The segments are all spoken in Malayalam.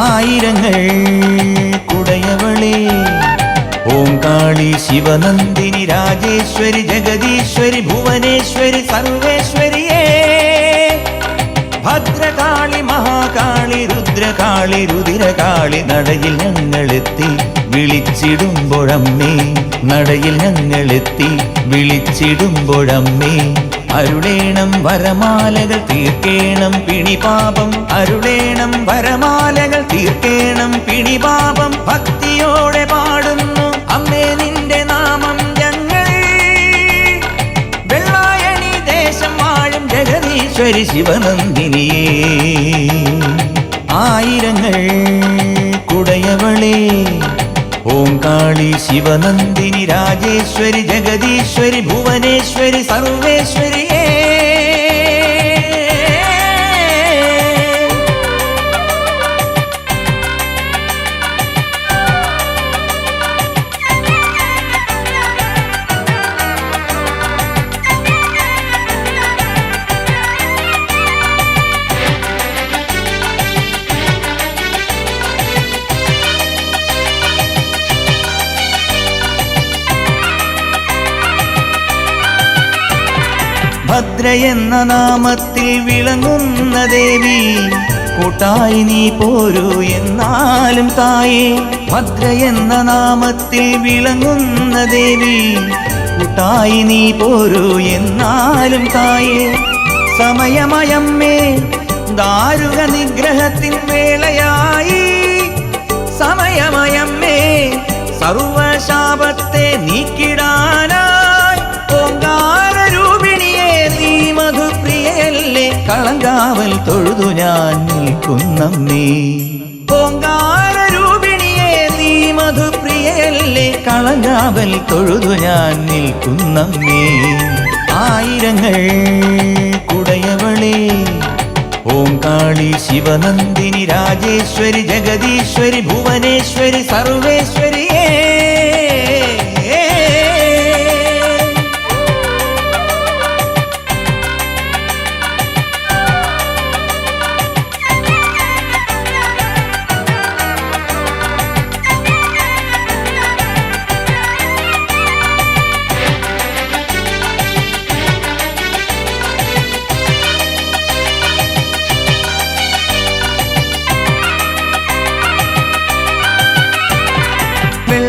ആയിരങ്ങൾ കുടയവളേ. ഓംകാളി ശിവനന്ദിനി രാജേശ്വരി ജഗദീശ്വരി ഭുവനേശ്വരി സർവേശ്വരിയേ. ഭദ്രകാളി മഹാകാളി രുദ്രകാളി രുതിരകാളി നടയിൽ ഞങ്ങളെത്തി വിളിച്ചിടുമ്പോഴമ്മേ. നടയിൽ ഞങ്ങളെത്തി വിളിച്ചിടുമ്പോഴമ്മേ. അരുളേണം വരമാലകൾ തീർക്കേണം പിണിപാപം. അരുളേണം വരമാലകൾ തീർക്കേണം പിണിപാപം. ഭക്തിയോടെ പാടുന്നു അമ്മേ നിന്റെ നാമം ഞങ്ങൾ. വെള്ളായണി ദേശം വാഴും ജഗതീശ്വരി ശിവനന്ദിനിയേ. ആയിരങ്ങൾ കുടയവളേ ഓംകാളി ശിവനന്ദിനി രാജേശ്വരി ജഗദീശ്വരി ഭുവനേശ്വരി സർവേശ്വരിയേ. ഭദ്ര എന്ന നാമത്തിൽ വിളങ്ങുന്ന ദേവി കൂട്ടായി നീ പോരൂ എന്നാലും തായേ. ഭദ്ര എന്ന നാമത്തിൽ വിളങ്ങുന്ന ദേവി കൂട്ടായി നീ പോരൂ എന്നാലും തായേ. സമയമയമ്മേ ദാരുക നിഗ്രഹത്തിൻ വേളയായി. സമയമയമ്മേ സർവശാപത്തെ നീക്കിടാനായി മധുപ്രിയല്ലേ കളങ്കാവൽ തൊഴുതു ഞാൻ നിൽക്കുന്നമ്മേ ഓങ്കാരൂപിണിയെ നീ മധുപ്രിയല്ലേ? കളങ്കാവൽ തൊഴുതു ഞാൻ നിൽക്കുന്നമ്മേ ആയിരങ്ങൾ കുടയവളേ ഓംകാളി ശിവനന്ദിനി രാജേശ്വരി ജഗദീശ്വരി ഭുവനേശ്വരി സർവേശ്വരിയേ.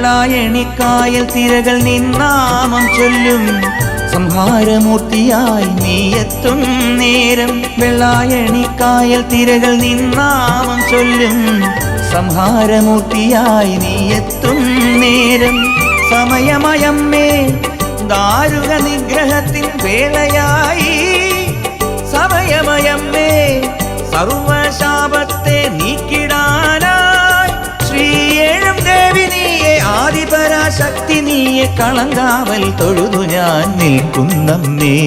വെള്ളായണിക്കായൽ തിരകൾ നിന്നാമം ചൊല്ലും. സംഹാരമൂർത്തിയായി നീയെത്തും നേരം. വെള്ളായണിക്കായൽ തിരകൾ നിന്നാമം ചൊല്ലും. സംഹാരമൂർത്തിയായി നീയെത്തും നേരം. സമയമയമ്മേ ദാരുക നിഗ്രഹത്തിൻ വേളയായി. സമയമയമ്മേ സർവശാപത്തെ കളങ്കാവൽ തൊഴുതു ഞാൻ നിൽക്കുന്നമ്മേ.